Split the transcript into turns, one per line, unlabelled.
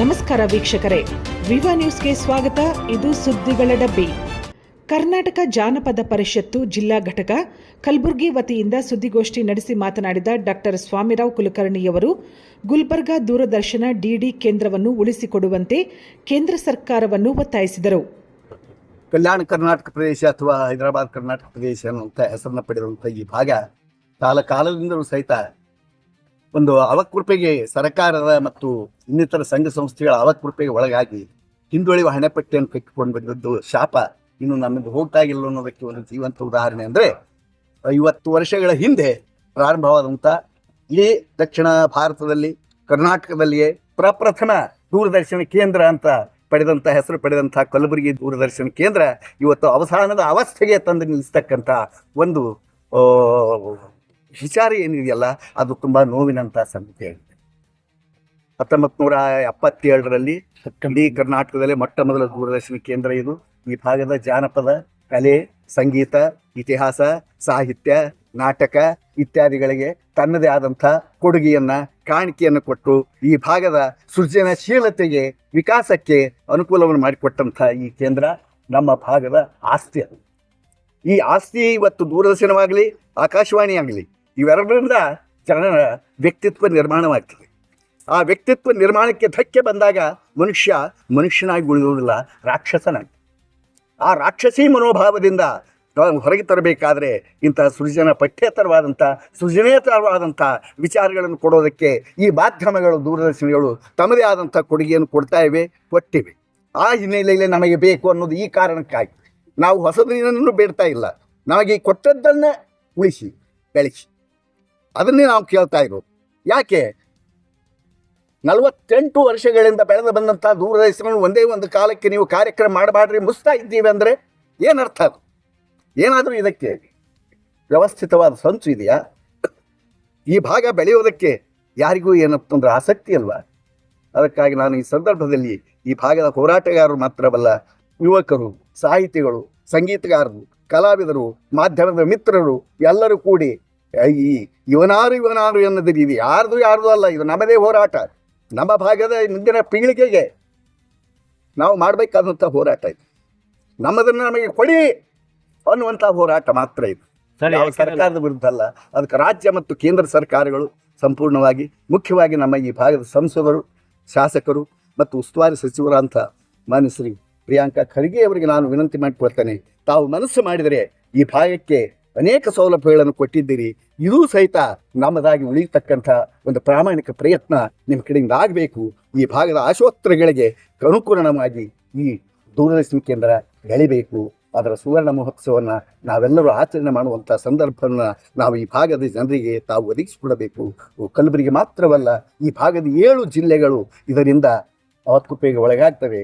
ನಮಸ್ಕಾರ ವೀಕ್ಷಕರೇ. ವಿವಾ ನ್ಯೂಸ್ಗೆ ಸ್ವಾಗತ. ಇದು ಸುದ್ದಿಗಳ ಡಬ್ಬಿ. ಕರ್ನಾಟಕ ಜಾನಪದ ಪರಿಷತ್ತು ಜಿಲ್ಲಾ ಘಟಕ, ಕಲಬುರಗಿ ವತಿಯಿಂದ ಸುದ್ದಿಗೋಷ್ಠಿ ನಡೆಸಿ ಮಾತನಾಡಿದ ಡಾಕ್ಟರ್ ಸ್ವಾಮಿರಾವ್ ಕುಲಕರ್ಣಿಯವರು, ಗುಲ್ಬರ್ಗಾ ದೂರದರ್ಶನ ಡಿಡಿ ಕೇಂದ್ರವನ್ನು ಉಳಿಸಿಕೊಡುವಂತೆ ಕೇಂದ್ರ ಸರ್ಕಾರವನ್ನು ಒತ್ತಾಯಿಸಿದರು.
ಕಲ್ಯಾಣ ಕರ್ನಾಟಕ ಪ್ರದೇಶ ಅಥವಾ ಹೈದರಾಬಾದ್ ಕರ್ನಾಟಕ ಪ್ರದೇಶ ಹೆಸರನ್ನ ಪಡೆದಿರುವಂಥ ಈ ಭಾಗ ಕಾಲ ಕಾಲದಿಂದಲೂ ಸಹಿತ ಒಂದು ಅವಕೃಪೆಗೆ ಸರ್ಕಾರದ ಮತ್ತು ಇನ್ನಿತರ ಸಂಘ ಸಂಸ್ಥೆಗಳ ಅವಕೃಪೆಗೆ ಒಳಗಾಗಿ ಹಿಂದುಳಿಯುವ ಹಣೆಪಟ್ಟಿಯನ್ನು ಕಟ್ಟಿಕೊಂಡು ಬಂದಿದ್ದು ಶಾಪ. ಇನ್ನು ನಮ್ಮಿಂದ ಹೋಗ್ತಾ ಇಲ್ಲ ಅನ್ನೋದಕ್ಕೆ ಒಂದು ಜೀವಂತ ಉದಾಹರಣೆ ಅಂದರೆ, ಐವತ್ತು ವರ್ಷಗಳ ಹಿಂದೆ ಪ್ರಾರಂಭವಾದಂಥ ಇಡೀ ದಕ್ಷಿಣ ಭಾರತದಲ್ಲಿ, ಕರ್ನಾಟಕದಲ್ಲಿಯೇ ಪ್ರಪ್ರಥಮ ದೂರದರ್ಶನ ಕೇಂದ್ರ ಅಂತ ಪಡೆದಂಥ ಹೆಸರು ಪಡೆದಂಥ ಕಲಬುರಗಿ ದೂರದರ್ಶನ ಕೇಂದ್ರ ಇವತ್ತು ಅವಸಾನದ ಅವಸ್ಥೆಗೆ ತಂದು ನಿಲ್ಲಿಸ್ತಕ್ಕಂಥ ಒಂದು ವಿಚಾರ ಏನಿದೆಯಲ್ಲ ಅದು ತುಂಬ ನೋವಿನಂಥ ಸಂಗತಿ ಆಗಿದೆ. ಹತ್ತೊಂಬತ್ತು ನೂರ ಎಪ್ಪತ್ತೇಳರಲ್ಲಿ ಇಡೀ ಕರ್ನಾಟಕದಲ್ಲಿ ಮೊಟ್ಟ ಮೊದಲ ದೂರದರ್ಶನ ಕೇಂದ್ರ ಇದು. ಈ ಭಾಗದ ಜಾನಪದ ಕಲೆ ಸಂಗೀತ ಇತಿಹಾಸ ಸಾಹಿತ್ಯ ನಾಟಕ ಇತ್ಯಾದಿಗಳಿಗೆ ತನ್ನದೇ ಆದಂಥ ಕೊಡುಗೆಯನ್ನ ಕಾಣಿಕೆಯನ್ನು ಕೊಟ್ಟು ಈ ಭಾಗದ ಸೃಜನಶೀಲತೆಗೆ ವಿಕಾಸಕ್ಕೆ ಅನುಕೂಲವನ್ನು ಮಾಡಿಕೊಟ್ಟಂಥ ಈ ಕೇಂದ್ರ ನಮ್ಮ ಭಾಗದ ಆಸ್ತಿ ಅದು. ಈ ಆಸ್ತಿ ಇವತ್ತು ದೂರದರ್ಶನವಾಗಲಿ ಆಕಾಶವಾಣಿ ಆಗಲಿ ಇವೆರಡರಿಂದ ಜನರ ವ್ಯಕ್ತಿತ್ವ ನಿರ್ಮಾಣವಾಗ್ತದೆ. ಆ ವ್ಯಕ್ತಿತ್ವ ನಿರ್ಮಾಣಕ್ಕೆ ಧಕ್ಕೆ ಬಂದಾಗ ಮನುಷ್ಯ ಮನುಷ್ಯನಾಗಿ ಉಳಿಯುವುದಿಲ್ಲ, ರಾಕ್ಷಸನಾಗಿ. ಆ ರಾಕ್ಷಸಿ ಮನೋಭಾವದಿಂದ ಹೊರಗೆ ತರಬೇಕಾದ್ರೆ ಇಂಥ ಸೃಜನ ಪಠ್ಯೇತರವಾದಂಥ, ಸೃಜನೇತರವಾದಂಥ ವಿಚಾರಗಳನ್ನು ಕೊಡೋದಕ್ಕೆ ಈ ಮಾಧ್ಯಮಗಳು, ದೂರದರ್ಶನಗಳು ತಮ್ಮದೇ ಆದಂಥ ಕೊಡುಗೆಯನ್ನು ಕೊಡ್ತಾ ಇವೆ, ಕೊಟ್ಟಿವೆ. ಆ ಹಿನ್ನೆಲೆಯಲ್ಲಿ ನಮಗೆ ಬೇಕು ಅನ್ನೋದು ಈ ಕಾರಣಕ್ಕಾಗಿ. ನಾವು ಹೊಸದನ್ನು ಬೇಡ್ತಾ ಇಲ್ಲ. ನಮಗೆ ಕೊಟ್ಟದ್ದನ್ನೇ ಉಳಿಸಿ, ಬೆಳೆಸಿ. ಅದನ್ನೇ ನಾವು ಕೇಳ್ತಾ ಇರೋದು. ಯಾಕೆ? ನಲವತ್ತೆಂಟು ವರ್ಷಗಳಿಂದ ಬೆಳೆದು ಬಂದಂಥ ದೂರದರ್ಶನ ಒಂದೇ ಒಂದು ಕಾಲಕ್ಕೆ ನೀವು ಕಾರ್ಯಕ್ರಮ ಮಾಡಬಾಡ್ರಿ ಮುಸ್ತಾ ಇದ್ದೀವಿ ಅಂದರೆ ಏನರ್ಥ ಅದು? ಏನಾದರೂ ಇದಕ್ಕೆ ವ್ಯವಸ್ಥಿತವಾದ ಸಂಚು ಇದೆಯಾ? ಈ ಭಾಗ ಬೆಳೆಯೋದಕ್ಕೆ ಯಾರಿಗೂ ಏನಂತಂದ್ರೆ ಆಸಕ್ತಿ ಅಲ್ವಾ? ಅದಕ್ಕಾಗಿ ನಾನು ಈ ಸಂದರ್ಭದಲ್ಲಿ ಈ ಭಾಗದ ಹೋರಾಟಗಾರರು ಮಾತ್ರವಲ್ಲ, ಯುವಕರು, ಸಾಹಿತಿಗಳು, ಸಂಗೀತಗಾರರು, ಕಲಾವಿದರು, ಮಾಧ್ಯಮದ ಮಿತ್ರರು ಎಲ್ಲರೂ ಕೂಡಿ ಈ ಇವನಾರು ಇವನಾರು ಎನ್ನೋದು ಇದು ಯಾರ್ದು ಯಾರ್ದು ಅಲ್ಲ ಇದು ನಮ್ಮದೇ ಹೋರಾಟ. ನಮ್ಮ ಭಾಗದ ಮುಂದಿನ ಪೀಳಿಗೆಗೆ ನಾವು ಮಾಡಬೇಕಾದಂಥ ಹೋರಾಟ ಇದು. ನಮ್ಮದನ್ನು ನಮಗೆ ಕೊಡಿ ಅನ್ನುವಂಥ ಹೋರಾಟ ಮಾತ್ರ ಇದು. ಸರ್ಕಾರದ ವಿರುದ್ಧ ಅಲ್ಲ ಅದಕ್ಕೆ ರಾಜ್ಯ ಮತ್ತು ಕೇಂದ್ರ ಸರ್ಕಾರಗಳು ಸಂಪೂರ್ಣವಾಗಿ ಮುಖ್ಯವಾಗಿ ನಮ್ಮ ಈ ಭಾಗದ ಸಂಸದರು ಶಾಸಕರು ಮತ್ತು ಉಸ್ತುವಾರಿ ಸಚಿವರಂಥ ಮಾನ್ಯ ಶ್ರೀ ಪ್ರಿಯಾಂಕಾ ಖರ್ಗೆ ಅವರಿಗೆ ನಾನು ವಿನಂತಿ ಮಾಡಿಕೊಳ್ತೇನೆ. ತಾವು ಮನಸ್ಸು ಮಾಡಿದರೆ ಈ ಭಾಗಕ್ಕೆ ಅನೇಕ ಸೌಲಭ್ಯಗಳನ್ನು ಕೊಟ್ಟಿದ್ದೀರಿ. ಇದೂ ಸಹಿತ ನಮ್ಮದಾಗಿ ಉಳಿಯತಕ್ಕಂಥ ಒಂದು ಪ್ರಾಮಾಣಿಕ ಪ್ರಯತ್ನ ನಿಮ್ಮ ಕಡೆಯಿಂದ ಆಗಬೇಕು. ಈ ಭಾಗದ ಆಶೋತ್ತರಗಳಿಗೆ ಅನುಕೂಲನವಾಗಿ ಈ ದೂರದರ್ಶನ ಕೇಂದ್ರ ಬೆಳಿಬೇಕು ಅದರ ಸುವರ್ಣ ಮಹೋತ್ಸವವನ್ನು ನಾವೆಲ್ಲರೂ ಆಚರಣೆ ಮಾಡುವಂಥ ಸಂದರ್ಭವನ್ನು ನಾವು ಈ ಭಾಗದ ಜನರಿಗೆ ತಾವು ಒದಗಿಸಿಕೊಡಬೇಕು. ಕಲಬುರಗಿ ಮಾತ್ರವಲ್ಲ, ಈ ಭಾಗದ ಏಳು ಜಿಲ್ಲೆಗಳು ಇದರಿಂದ ಅವತ್ಕುಪ್ಪೆಗೆ ಒಳಗಾಗ್ತವೆ.